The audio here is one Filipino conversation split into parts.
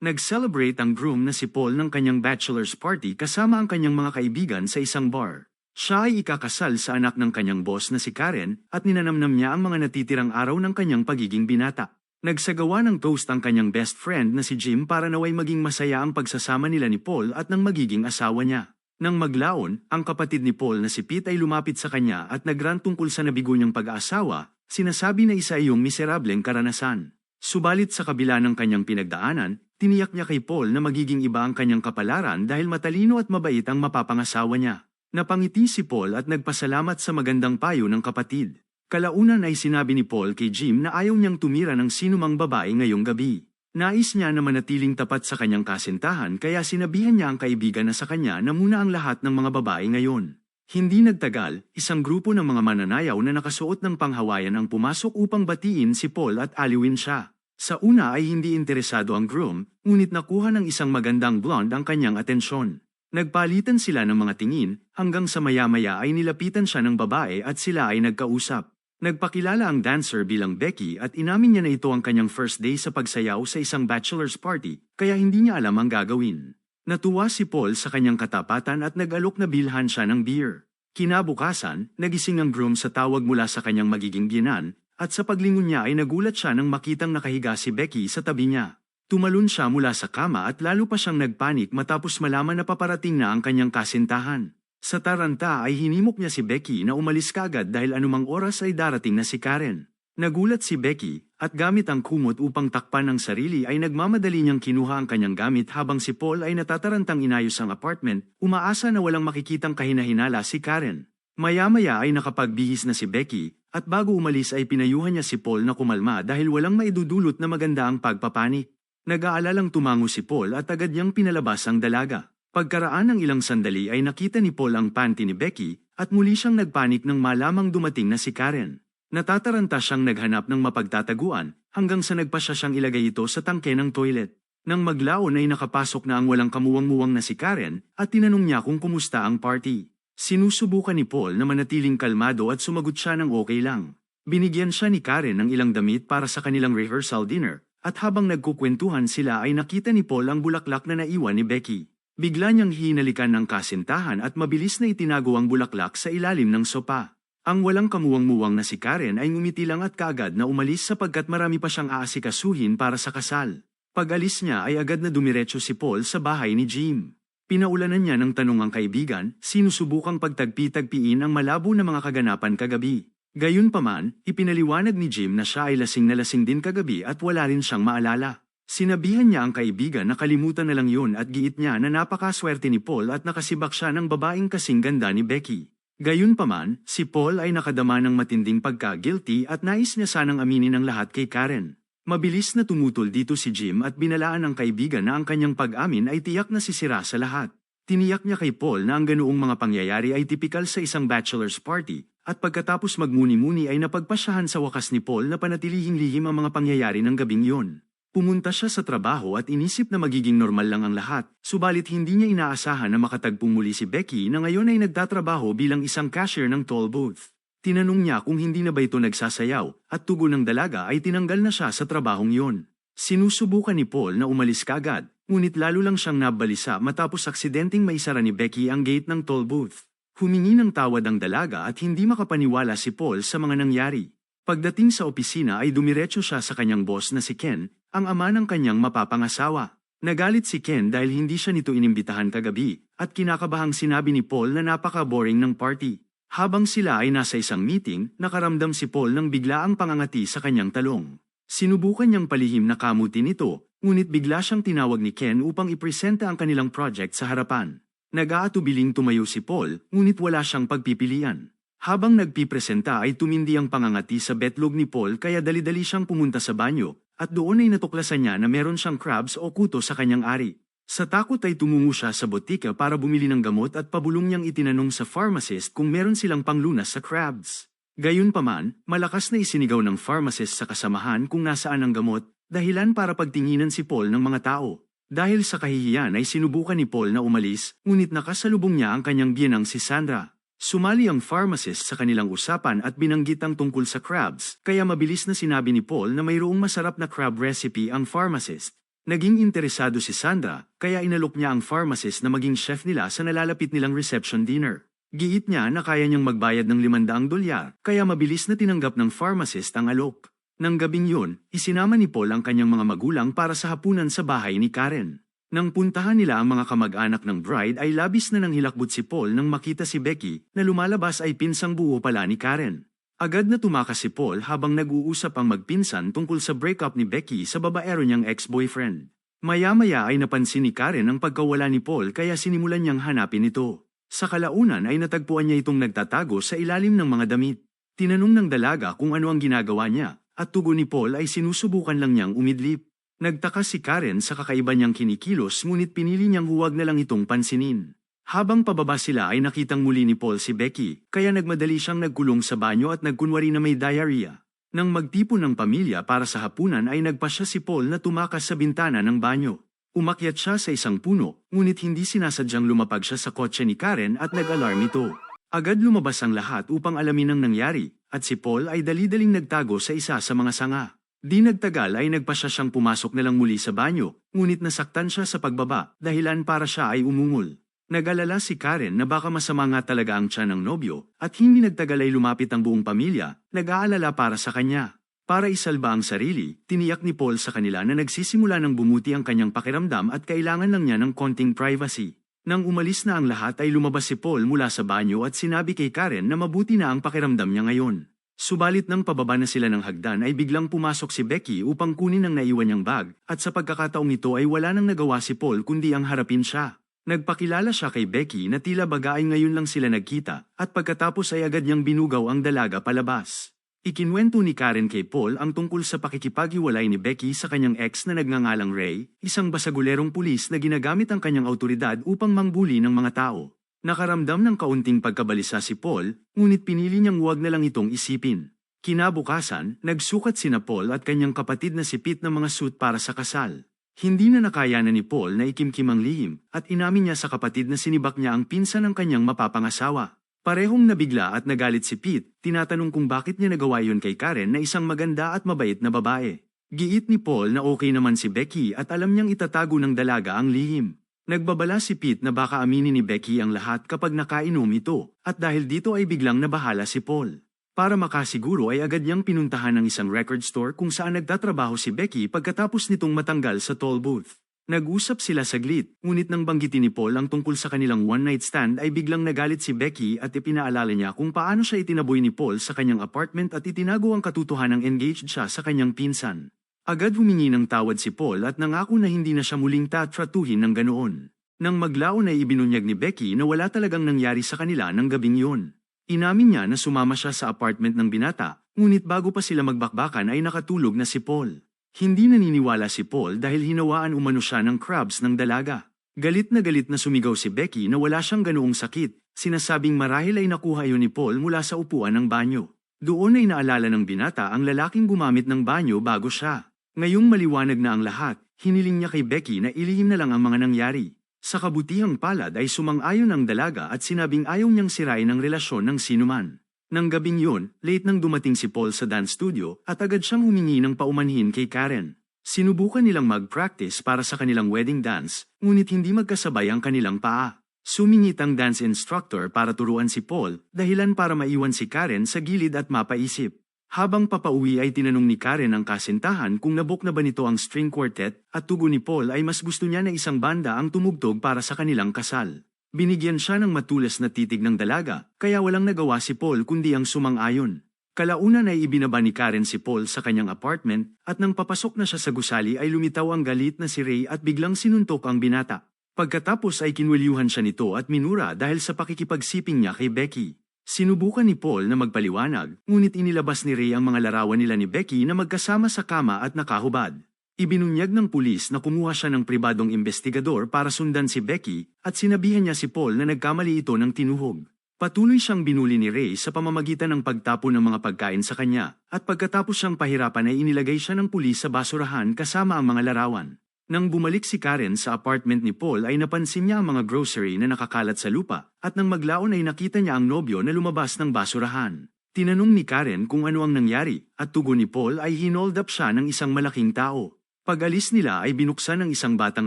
Nag-celebrate ang groom na si Paul ng kanyang bachelor's party kasama ang kanyang mga kaibigan sa isang bar. Siya ay ikakasal sa anak ng kanyang boss na si Karen at ninanamnam niya ang mga natitirang araw ng kanyang pagiging binata. Nagsagawa ng toast ang kanyang best friend na si Jim para naway maging masaya ang pagsasama nila ni Paul at ng magiging asawa niya. Nang maglaon, ang kapatid ni Paul na si Pete ay lumapit sa kanya at nagrant tungkol sa nabigo niyang pag-aasawa, sinasabi na isa iyong miserableng karanasan. Subalit sa kabila ng kanyang pinagdaanan, Tiniyak niya kay Paul na magiging iba ang kanyang kapalaran dahil matalino at mabait ang mapapangasawa niya. Napangiti si Paul at nagpasalamat sa magandang payo ng kapatid. Kalaunan ay sinabi ni Paul kay Jim na ayaw niyang tumira ng sinumang babae ngayong gabi. Nais niya na manatiling tapat sa kanyang kasintahan kaya sinabihan niya ang kaibigan na sa kanya na muna ang lahat ng mga babae ngayon. Hindi nagtagal, isang grupo ng mga mananayaw na nakasuot ng panghawayan ang pumasok upang batiin si Paul at aliwin siya. Sa una ay hindi interesado ang groom, ngunit nakuha ng isang magandang blonde ang kanyang atensyon. Nagpalitan sila ng mga tingin, hanggang sa maya-maya ay nilapitan siya ng babae at sila ay nagkausap. Nagpakilala ang dancer bilang Becky at inamin niya na ito ang kanyang first day sa pagsayaw sa isang bachelor's party, kaya hindi niya alam ang gagawin. Natuwa si Paul sa kanyang katapatan at nag-alok na bilhan siya ng beer. Kinabukasan, nagising ang groom sa tawag mula sa kanyang magiging biyanan, at sa paglingon niya ay nagulat siya nang makitang nakahiga si Becky sa tabi niya. Tumalon siya mula sa kama at lalo pa siyang nagpanik matapos malaman na paparating na ang kanyang kasintahan. Sa taranta ay hinimok niya si Becky na umalis kagad dahil anumang oras ay darating na si Karen. Nagulat si Becky at gamit ang kumot upang takpan ang sarili ay nagmamadali niyang kinuha ang kanyang gamit habang si Paul ay natatarantang inayos ang apartment, umaasa na walang makikitang kahinahinala si Karen. Maya-maya ay nakapagbihis na si Becky at bago umalis ay pinayuhan niya si Paul na kumalma dahil walang maidudulot na maganda ang pagpapanik. Nag-aalalang tumango si Paul at agad niyang pinalabas ang dalaga. Pagkaraan ng ilang sandali ay nakita ni Paul ang panty ni Becky at muli siyang nagpanik nang malamang dumating na si Karen. Natataranta siyang naghanap ng mapagtataguan hanggang sa nagpa siya siyang ilagay ito sa tangke ng toilet. Nang maglaon ay nakapasok na ang walang kamuwang-muwang na si Karen at tinanong niya kung kumusta ang party. Sinusubukan ni Paul na manatiling kalmado at sumagot siya ng okay lang. Binigyan siya ni Karen ng ilang damit para sa kanilang rehearsal dinner, at habang nagkukwentuhan sila ay nakita ni Paul ang bulaklak na naiwan ni Becky. Bigla niyang hinalikan ng kasintahan at mabilis na itinago ang bulaklak sa ilalim ng sopa. Ang walang kamuwang-muwang na si Karen ay ngumiti lang at kaagad na umalis sapagkat marami pa siyang aasikasuhin para sa kasal. Pag-alis niya ay agad na dumiretso si Paul sa bahay ni Jim. Pinaulanan niya ng tanong ang kaibigan, sinusubukang pagtagpi-tagpiin ang malabo na mga kaganapan kagabi. Gayunpaman, ipinaliwanag ni Jim na siya ay lasing na lasing din kagabi at wala rin siyang maalala. Sinabihan niya ang kaibigan na kalimutan na lang yun at giit niya na napakaswerte ni Paul at nakasibak siya ng babaeng kasing ganda ni Becky. Gayunpaman, si Paul ay nakadama ng matinding pagka-guilty at nais niya sanang aminin ang lahat kay Karen. Mabilis na tumutol dito si Jim at binalaan ng kaibigan na ang kanyang pag-amin ay tiyak na sisira sa lahat. Tiniyak niya kay Paul na ang ganoong mga pangyayari ay tipikal sa isang bachelor's party, at pagkatapos magmuni-muni ay napagpasyahan sa wakas ni Paul na panatilihing lihim ang mga pangyayari ng gabing yon. Pumunta siya sa trabaho at inisip na magiging normal lang ang lahat, subalit hindi niya inaasahan na makatagpong muli si Becky na ngayon ay nagtatrabaho bilang isang cashier ng toll booth. Tinanong niya kung hindi na ba ito nagsasayaw, at tugon ng dalaga ay tinanggal na siya sa trabahong yon. Sinusubukan ni Paul na umalis kagad, ngunit lalo lang siyang nabalisa matapos aksidenteng maisara ni Becky ang gate ng toll booth. Humingi ng tawad ang dalaga at hindi makapaniwala si Paul sa mga nangyari. Pagdating sa opisina ay dumiretso siya sa kanyang boss na si Ken, ang ama ng kanyang mapapangasawa. Nagalit si Ken dahil hindi siya nito inimbitahan kagabi, at kinakabahang sinabi ni Paul na napaka-boring ng party. Habang sila ay nasa isang meeting, nakaramdam si Paul ng biglaang pangangati sa kanyang talong. Sinubukan niyang palihim na kamutin ito, ngunit bigla siyang tinawag ni Ken upang ipresenta ang kanilang project sa harapan. Nag-aatubiling tumayo si Paul, ngunit wala siyang pagpipilian. Habang nagpipresenta ay tumindi ang pangangati sa betlog ni Paul kaya dali-dali siyang pumunta sa banyo, at doon ay natuklasan niya na meron siyang crabs o kuto sa kanyang ari. Sa takot ay tumungo siya sa botika para bumili ng gamot at pabulong niyang itinanong sa pharmacist kung meron silang panglunas sa crabs. Gayunpaman, malakas na isinigaw ng pharmacist sa kasamahan kung nasaan ang gamot, dahilan para pagtinginan si Paul ng mga tao. Dahil sa kahihiyan ay sinubukan ni Paul na umalis, ngunit nakasalubong niya ang kanyang biyanang si Sandra. Sumali ang pharmacist sa kanilang usapan at binanggit ang tungkol sa crabs, kaya mabilis na sinabi ni Paul na mayroong masarap na crab recipe ang pharmacist. Naging interesado si Sandra, kaya inalok niya ang pharmacist na maging chef nila sa nalalapit nilang reception dinner. Giit niya na kaya niyang magbayad ng 500 dolyar, kaya mabilis na tinanggap ng pharmacist ang alok. Nang gabing yun, isinama ni Paul ang kanyang mga magulang para sa hapunan sa bahay ni Karen. Nang puntahan nila ang mga kamag-anak ng bride ay labis na nang hilakbot si Paul nang makita si Becky na lumalabas ay pinsang buo pala ni Karen. Agad na tumakas si Paul habang nag-uusap ang magpinsan tungkol sa breakup ni Becky sa babaero niyang ex-boyfriend. Maya-maya ay napansin ni Karen ang pagkawala ni Paul kaya sinimulan niyang hanapin ito. Sa kalaunan ay natagpuan niya itong nagtatago sa ilalim ng mga damit. Tinanong ng dalaga kung ano ang ginagawa niya, at tugon ni Paul ay sinusubukan lang niyang umidlip. Nagtaka si Karen sa kakaiba niyang kinikilos ngunit pinili niyang huwag na lang itong pansinin. Habang pababa sila ay nakitang muli ni Paul si Becky, kaya nagmadali siyang nagkulong sa banyo at nagkunwari na may diarrhea. Nang magtipon ng pamilya para sa hapunan ay nagpasya si Paul na tumakas sa bintana ng banyo. Umakyat siya sa isang puno, ngunit hindi sinasadyang lumapag siya sa kotse ni Karen at nag-alarm ito. Agad lumabas ang lahat upang alamin ang nangyari, at si Paul ay dali-daling nagtago sa isa sa mga sanga. Di nagtagal ay nagpasya siyang pumasok na lang muli sa banyo, ngunit nasaktan siya sa pagbaba, dahilan para siya ay umungol. Nag-alala si Karen na baka masama nga talaga ang tiyan ng nobyo, at hindi nagtagal ay lumapit ang buong pamilya, nag-aalala para sa kanya. Para isalba ang sarili, tiniyak ni Paul sa kanila na nagsisimula ng bumuti ang kanyang pakiramdam at kailangan lang niya ng konting privacy. Nang umalis na ang lahat ay lumabas si Paul mula sa banyo at sinabi kay Karen na mabuti na ang pakiramdam niya ngayon. Subalit nang pababa na sila ng hagdan ay biglang pumasok si Becky upang kunin ang naiwan niyang bag at sa pagkakataong ito ay wala nang nagawa si Paul kundi ang harapin siya. Nagpakilala siya kay Becky na tila baga ay ngayon lang sila nagkita at pagkatapos ay agad niyang binugaw ang dalaga palabas. Ikinwento ni Karen kay Paul ang tungkol sa pakikipaghiwalay ni Becky sa kanyang ex na nagngangalang Ray, isang basagulerong pulis na ginagamit ang kanyang autoridad upang mangbuli ng mga tao. Nakaramdam ng kaunting pagkabalisa si Paul, ngunit pinili niyang huwag na lang itong isipin. Kinabukasan, nagsukat sina Paul at kanyang kapatid na si Pete ng mga suit para sa kasal. Hindi na nakayanan ni Paul na ikimkim ang lihim at inamin niya sa kapatid na sinibak niya ang pinsan ng kanyang mapapangasawa. Parehong nabigla at nagalit si Pete, tinatanong kung bakit niya nagawa yun kay Karen na isang maganda at mabait na babae. Giit ni Paul na okay naman si Becky at alam niyang itatago ng dalaga ang lihim. Nagbabala si Pete na baka aminin ni Becky ang lahat kapag nakainom ito, at dahil dito ay biglang nabahala si Paul. Para makasiguro ay agad niyang pinuntahan ng isang record store kung saan nagtatrabaho si Becky pagkatapos nitong matanggal sa toll booth. Nag-usap sila saglit, ngunit nang banggitin ni Paul ang tungkol sa kanilang one-night stand ay biglang nagalit si Becky at ipinaalala niya kung paano siya itinaboy ni Paul sa kanyang apartment at itinago ang katotohanang engaged siya sa kanyang pinsan. Agad humingi ng tawad si Paul at nangako na hindi na siya muling tatratuhin ng ganoon. Nang maglaon ay ibinunyag ni Becky na wala talagang nangyari sa kanila ng gabing yun. Inamin niya na sumama siya sa apartment ng binata, ngunit bago pa sila magbakbakan ay nakatulog na si Paul. Hindi naniniwala si Paul dahil hinawaan umano siya ng crabs ng dalaga. Galit na galit na sumigaw si Becky na wala siyang ganoong sakit, sinasabing marahil ay nakuha yun ni Paul mula sa upuan ng banyo. Doon ay naalala ng binata ang lalaking gumamit ng banyo bago siya. Ngayong maliwanag na ang lahat, hiniling niya kay Becky na ilihim na lang ang mga nangyari. Sa kabutihang palad ay sumang-ayon ang dalaga at sinabing ayaw niyang sirain ang relasyon ng sinuman. Nang gabing yun, late nang dumating si Paul sa dance studio at agad siyang humingi ng paumanhin kay Karen. Sinubukan nilang mag-practice para sa kanilang wedding dance, ngunit hindi magkasabay ang kanilang paa. Sumingit ang dance instructor para turuan si Paul, dahilan para maiwan si Karen sa gilid at mapaisip. Habang papauwi ay tinanong ni Karen ang kasintahan kung nabok na ba nito ang string quartet at tugon ni Paul ay mas gusto niya na isang banda ang tumugtog para sa kanilang kasal. Binigyan siya ng matulas na titig ng dalaga, kaya walang nagawa si Paul kundi ang sumang-ayon. Kalaunan ay ibinaba ni Karen si Paul sa kanyang apartment at nang papasok na siya sa gusali ay lumitaw ang galit na si Ray at biglang sinuntok ang binata. Pagkatapos ay kinwelyuhan siya nito at minura dahil sa pakikipagsiping niya kay Becky. Sinubukan ni Paul na magpaliwanag, ngunit inilabas ni Ray ang mga larawan nila ni Becky na magkasama sa kama at nakahubad. Ibinunyag ng pulis na kumuha siya ng pribadong investigador para sundan si Becky at sinabihan niya si Paul na nagkamali ito ng tinuhog. Patuloy siyang binuli ni Ray sa pamamagitan ng pagtapon ng mga pagkain sa kanya at pagkatapos siyang pahirapan ay inilagay siya ng pulis sa basurahan kasama ang mga larawan. Nang bumalik si Karen sa apartment ni Paul ay napansin niya ang mga grocery na nakakalat sa lupa at nang maglaon ay nakita niya ang nobyo na lumabas ng basurahan. Tinanong ni Karen kung ano ang nangyari at tugon ni Paul ay hinold up siya ng isang malaking tao. Pag-alis nila ay binuksan ng isang batang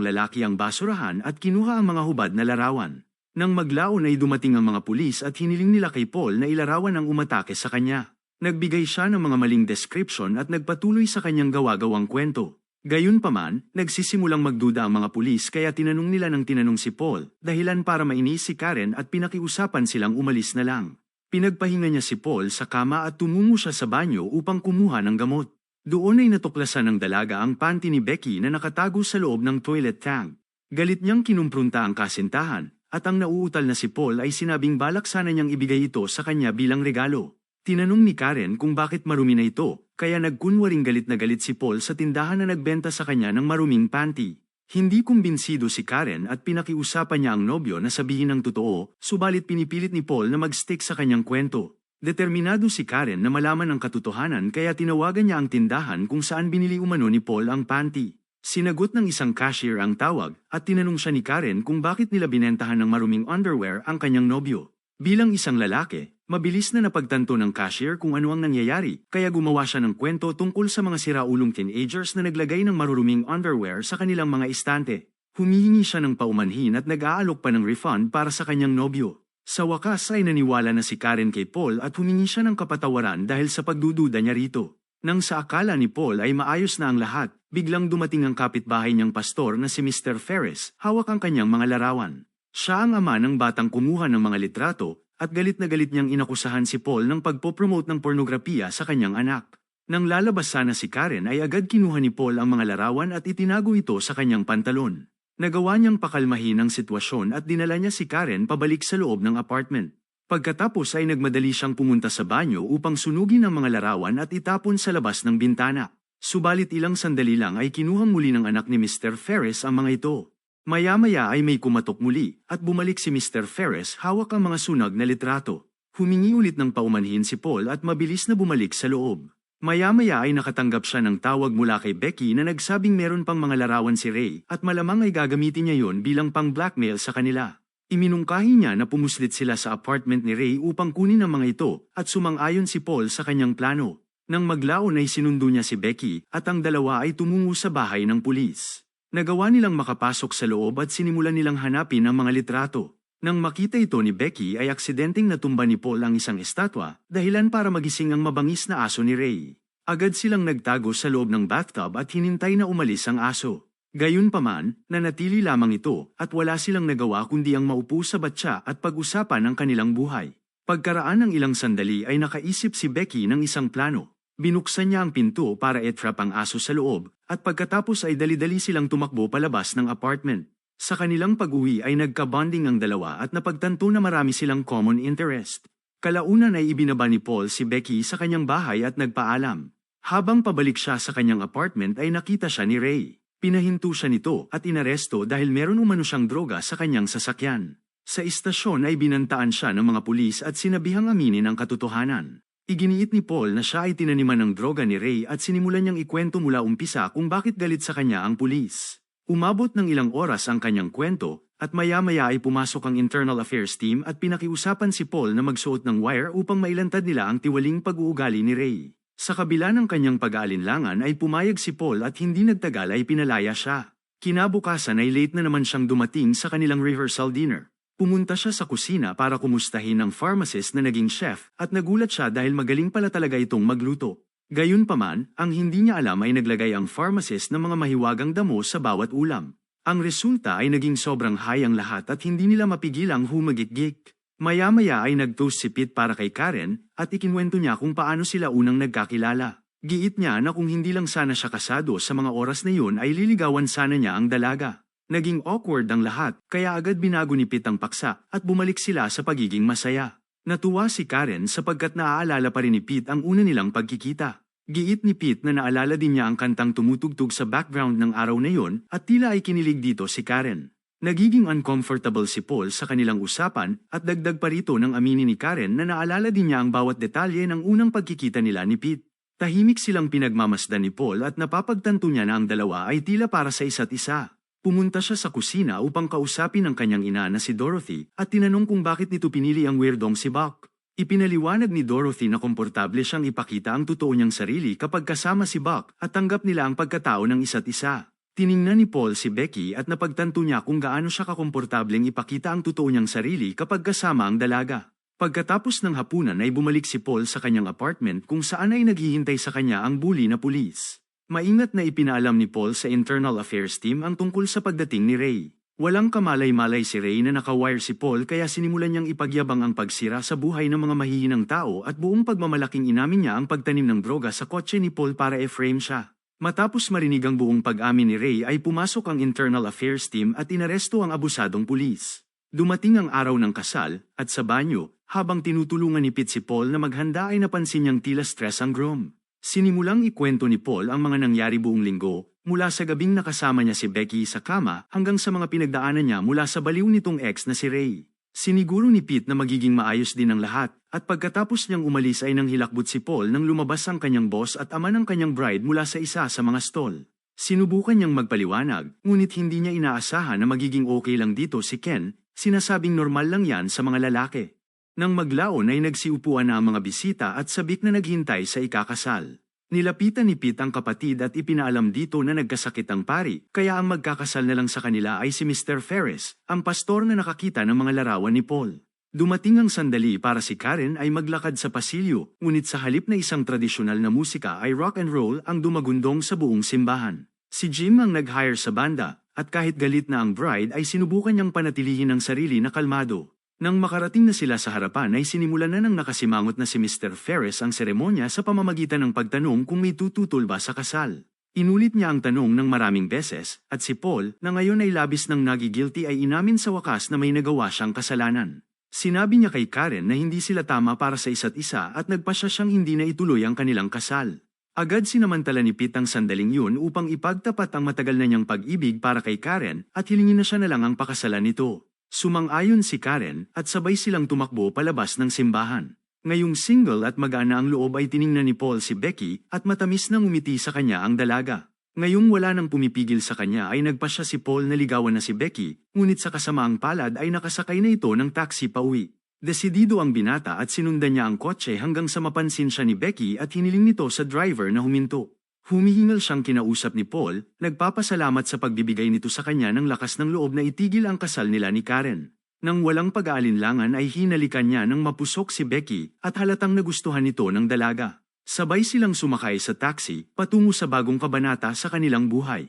lalaki ang basurahan at kinuha ang mga hubad na larawan. Nang maglaon ay dumating ang mga pulis at hiniling nila kay Paul na ilarawan ang umatake sa kanya. Nagbigay siya ng mga maling description at nagpatuloy sa kanyang gawa-gawang kwento. Gayunpaman, nagsisimulang magduda ang mga pulis kaya tinanong nila ng tinanong si Paul, dahilan para mainis si Karen at pinakiusapan silang umalis na lang. Pinagpahinga niya si Paul sa kama at tumungo siya sa banyo upang kumuha ng gamot. Doon ay natuklasan ng dalaga ang panty ni Becky na nakatago sa loob ng toilet tank. Galit niyang kinumprunta ang kasintahan, at ang nauutal na si Paul ay sinabing balak sana niyang ibigay ito sa kanya bilang regalo. Tinanong ni Karen kung bakit marumi na ito, kaya nagkunwaring galit na galit si Paul sa tindahan na nagbenta sa kanya ng maruming panty. Hindi kumbinsido si Karen at pinakiusapan niya ang nobyo na sabihin ang totoo, subalit pinipilit ni Paul na magstick sa kanyang kwento. Determinado si Karen na malaman ang katotohanan kaya tinawagan niya ang tindahan kung saan binili umano ni Paul ang panty. Sinagot ng isang cashier ang tawag at tinanong siya ni Karen kung bakit nila binentahan ng maruming underwear ang kanyang nobyo. Bilang isang lalaki, mabilis na napagtanto ng cashier kung ano ang nangyayari, kaya gumawa siya ng kwento tungkol sa mga siraulong teenagers na naglagay ng maruruming underwear sa kanilang mga istante. Humihingi siya ng paumanhin at nag-aalok pa ng refund para sa kanyang nobyo. Sa wakas ay naniwala na si Karen kay Paul at humingi siya ng kapatawaran dahil sa pagdududa niya rito. Nang sa akala ni Paul ay maayos na ang lahat, biglang dumating ang kapitbahay niyang pastor na si Mr. Ferris, hawak ang kanyang mga larawan. Siya ang ama ng batang kumuha ng mga litrato at galit na galit niyang inakusahan si Paul ng pagpopromote ng pornografiya sa kanyang anak. Nang lalabas sana si Karen ay agad kinuha ni Paul ang mga larawan at itinago ito sa kanyang pantalon. Nagawa niyang pakalmahin ang sitwasyon at dinala niya si Karen pabalik sa loob ng apartment. Pagkatapos ay nagmadali siyang pumunta sa banyo upang sunugin ang mga larawan at itapon sa labas ng bintana. Subalit ilang sandali lang ay kinuha muli ng anak ni Mr. Ferris ang mga ito. Maya-maya ay may kumatok muli at bumalik si Mr. Ferris hawak ang mga sunag na litrato. Humingi ulit ng paumanhin si Paul at mabilis na bumalik sa loob. Maya-maya ay nakatanggap siya ng tawag mula kay Becky na nagsabing meron pang mga larawan si Ray at malamang ay gagamitin niya yon bilang pang blackmail sa kanila. Iminungkahi niya na pumuslit sila sa apartment ni Ray upang kunin ang mga ito at sumang-ayon si Paul sa kanyang plano. Nang maglaon ay sinundo niya si Becky at ang dalawa ay tumungo sa bahay ng pulis. Nagawa nilang makapasok sa loob at sinimulan nilang hanapin ang mga litrato. Nang makita ito ni Becky ay aksidenteng natumba ni Paul ang isang estatwa, dahilan para magising ang mabangis na aso ni Ray. Agad silang nagtago sa loob ng bathtub at hinintay na umalis ang aso. Gayunpaman, nanatili lamang ito at wala silang nagawa kundi ang maupo sa batya at pag-usapan ang kanilang buhay. Pagkaraan ng ilang sandali ay nakaisip si Becky ng isang plano. Binuksan niya ang pinto para etrap ang aso sa loob, at pagkatapos ay dali-dali silang tumakbo palabas ng apartment. Sa kanilang pag-uwi ay nagka-bonding ang dalawa at napagtanto na marami silang common interest. Kalaunan ay ibinaba ni Paul si Becky sa kanyang bahay at nagpaalam. Habang pabalik siya sa kanyang apartment ay nakita siya ni Ray. Pinahinto siya nito at inaresto dahil meron umano siyang droga sa kanyang sasakyan. Sa istasyon ay binantaan siya ng mga pulis at sinabihang aminin ang katotohanan. Iginiit ni Paul na siya ay tinaniman ng droga ni Ray at sinimulan niyang ikwento mula umpisa kung bakit galit sa kanya ang pulis. Umabot ng ilang oras ang kanyang kwento, at maya-maya ay pumasok ang Internal Affairs team at pinakiusapan si Paul na magsuot ng wire upang mailantad nila ang tiwaling pag-uugali ni Ray. Sa kabila ng kanyang pag-aalinlangan ay pumayag si Paul at hindi nagtagal ay pinalaya siya. Kinabukasan ay late na naman siyang dumating sa kanilang rehearsal dinner. Pumunta siya sa kusina para kumustahin ang pharmacist na naging chef at nagulat siya dahil magaling pala talaga itong magluto. Gayunpaman, ang hindi niya alam ay naglagay ang pharmacist ng mga mahiwagang damo sa bawat ulam. Ang resulta ay naging sobrang high ang lahat at hindi nila mapigilang humagik-gik. Maya-maya ay nag-toast si Pete para kay Karen at ikinwento niya kung paano sila unang nagkakilala. Giit niya na kung hindi lang sana siya kasado sa mga oras na yun ay liligawan sana niya ang dalaga. Naging awkward ang lahat, kaya agad binago ni Pete ang paksa at bumalik sila sa pagiging masaya. Natuwa si Karen sapagkat naaalala pa rin ni Pete ang una nilang pagkikita. Giit ni Pete na naalala din niya ang kantang tumutugtog sa background ng araw na yon at tila ay kinilig dito si Karen. Nagiging uncomfortable si Paul sa kanilang usapan at dagdag pa rito ng aminin ni Karen na naalala din niya ang bawat detalye ng unang pagkikita nila ni Pete. Tahimik silang pinagmamasdan ni Paul at napapagtanto niya na ang dalawa ay tila para sa isa't isa. Pumunta siya sa kusina upang kausapin ang kanyang ina na si Dorothy at tinanong kung bakit nito pinili ang weirdong si Buck. Ipinaliwanag ni Dorothy na komportable siyang ipakita ang totoo niyang sarili kapag kasama si Buck at tanggap nila ang pagkatao ng isa't isa. Tiningnan ni Paul si Becky at napagtanto niya kung gaano siya kakomportableng ipakita ang totoo niyang sarili kapag kasama ang dalaga. Pagkatapos ng hapunan ay bumalik si Paul sa kanyang apartment kung saan ay naghihintay sa kanya ang bully na pulis. Maingat na ipinaalam ni Paul sa Internal Affairs Team ang tungkol sa pagdating ni Ray. Walang kamalay-malay si Ray na nakawire si Paul kaya sinimulan niyang ipagyabang ang pagsira sa buhay ng mga mahihinang tao at buong pagmamalaking inamin niya ang pagtanim ng droga sa kotse ni Paul para e-frame siya. Matapos marinig ang buong pag-amin ni Ray ay pumasok ang Internal Affairs Team at inaresto ang abusadong pulis. Dumating ang araw ng kasal, at sa banyo, habang tinutulungan ni Pete si Paul na maghanda ay napansin niyang tila stress ang groom. Sinimulang ikwento ni Paul ang mga nangyari buong linggo, mula sa gabing nakasama niya si Becky sa kama hanggang sa mga pinagdaanan niya mula sa baliw nitong ex na si Ray. Siniguro ni Pete na magiging maayos din ang lahat, at pagkatapos niyang umalis ay nang hilakbot si Paul nang lumabas ang kanyang boss at ama ng kanyang bride mula sa isa sa mga stall. Sinubukan niyang magpaliwanag, ngunit hindi niya inaasahan na magiging okay lang dito si Ken, sinasabing normal lang yan sa mga lalaki. Nang maglaon ay nagsiupuan na ang mga bisita at sabik na naghintay sa ikakasal. Nilapitan ni Pete ang kapatid at ipinaalam dito na nagkasakit ang pari, kaya ang magkakasal na lang sa kanila ay si Mr. Ferris, ang pastor na nakakita ng mga larawan ni Paul. Dumating ang sandali para si Karen ay maglakad sa pasilyo, ngunit sa halip na isang tradisyonal na musika ay rock and roll ang dumagundong sa buong simbahan. Si Jim ang nag-hire sa banda, at kahit galit na ang bride ay sinubukan niyang panatilihin ang sarili na kalmado. Nang makarating na sila sa harapan ay sinimulan na ng nakasimangot na si Mr. Ferris ang seremonya sa pamamagitan ng pagtanong kung may tututol ba sa kasal. Inulit niya ang tanong ng maraming beses, at si Paul, na ngayon ay labis ng nagigilty ay inamin sa wakas na may nagawa siyang kasalanan. Sinabi niya kay Karen na hindi sila tama para sa isa't isa at nagpasya siyang hindi na ituloy ang kanilang kasal. Agad sinamantala ni Pete ang sandaling yun upang ipagtapat ang matagal na niyang pag-ibig para kay Karen at hilingin na siya na lang ang pakasalan nito. Sumang-ayon si Karen at sabay silang tumakbo palabas ng simbahan. Ngayong single at magana ang loob ay tiningnan ni Paul si Becky at matamis nang umiti sa kanya ang dalaga. Ngayong wala nang pumipigil sa kanya ay nagpasya si Paul na ligawan na si Becky, ngunit sa kasamaang palad ay nakasakay na ito ng taxi pauwi. Desidido ang binata at sinundan niya ang kotse hanggang sa mapansin siya ni Becky at hiniling nito sa driver na huminto. Humihingal siyang kinausap ni Paul, nagpapasalamat sa pagbibigay nito sa kanya ng lakas ng loob na itigil ang kasal nila ni Karen. Nang walang pag-aalinlangan ay hinalikan niya ng mapusok si Becky at halatang nagustuhan nito ng dalaga. Sabay silang sumakay sa taxi patungo sa bagong kabanata sa kanilang buhay.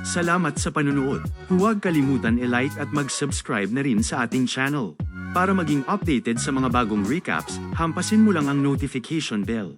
Salamat sa panunood. Huwag kalimutan i-like at mag-subscribe na rin sa ating channel. Para maging updated sa mga bagong recaps, hampasin mo lang ang notification bell.